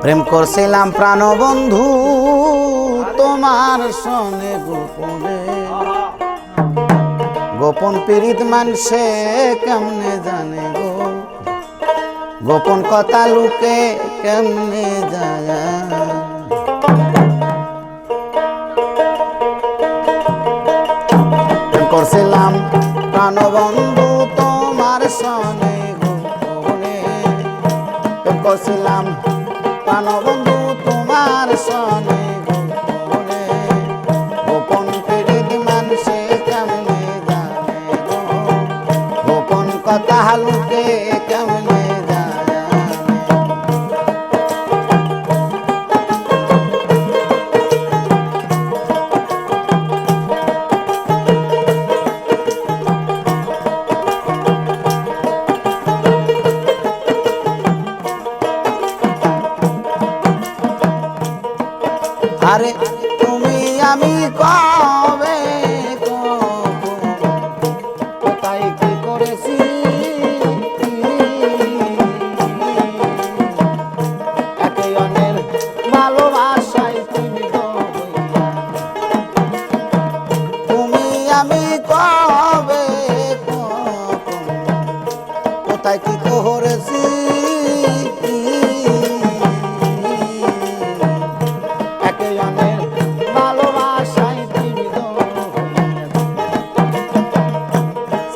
প্রেম করছিলাম প্রাণবন্ধু তোমার সনে গোপনে। গোপন পীড়িত মানুষে কেমনে জানে গো? গোপন কথা লুকে কেমনে যায়? করছিলাম প্রাণবন্ধু তোমার সনে গোপনে। করছিলাম প্রাণবন্ধু তোমার সনে গোপনে। পীড়িত মানুষে কেমনে জানে গোপন কথা হালুকে আরে তুমি আমি কবে কোথায় কি করেছি?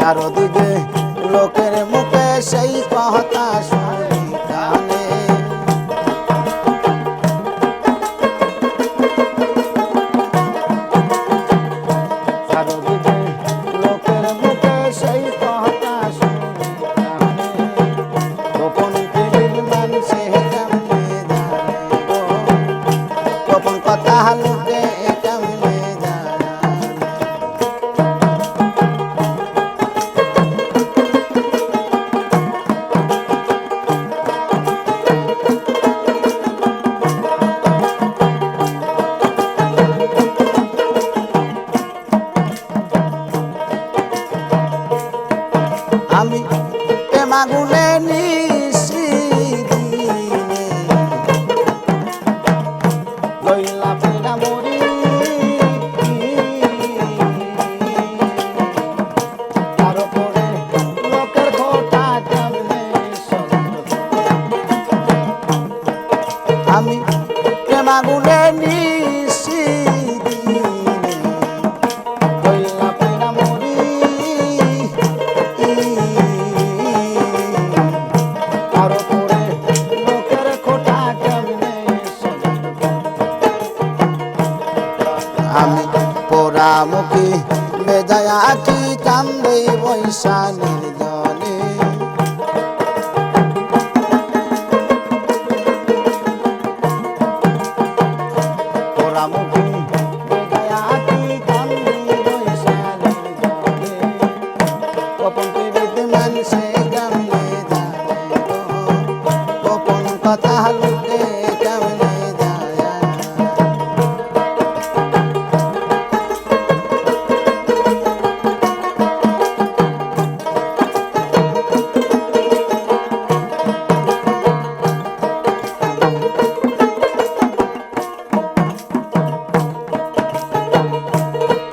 চারদিকে লোকের মুখে সেই কথা শুনি আমি পোড়ামুখী বেজায় আছি কান্দে বৈশা কথা লুকে কেমনে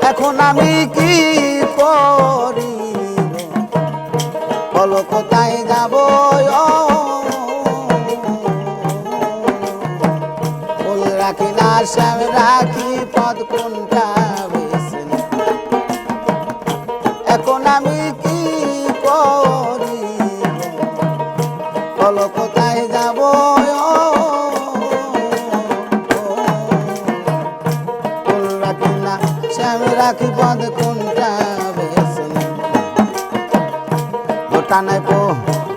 এখন আমি কি করি বলো কোথায় যাব? রাখি রাখি, পদ কোনটা এখন আমি কি করি? বলো কোথায় যাব? রাখি না, শ্যাম রাখি, পদ কোনটা? নাই পো,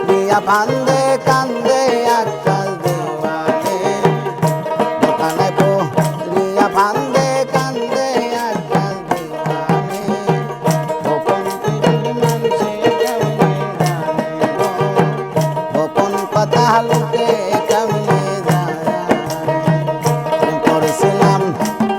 দিয়া ফান্দে কান্দে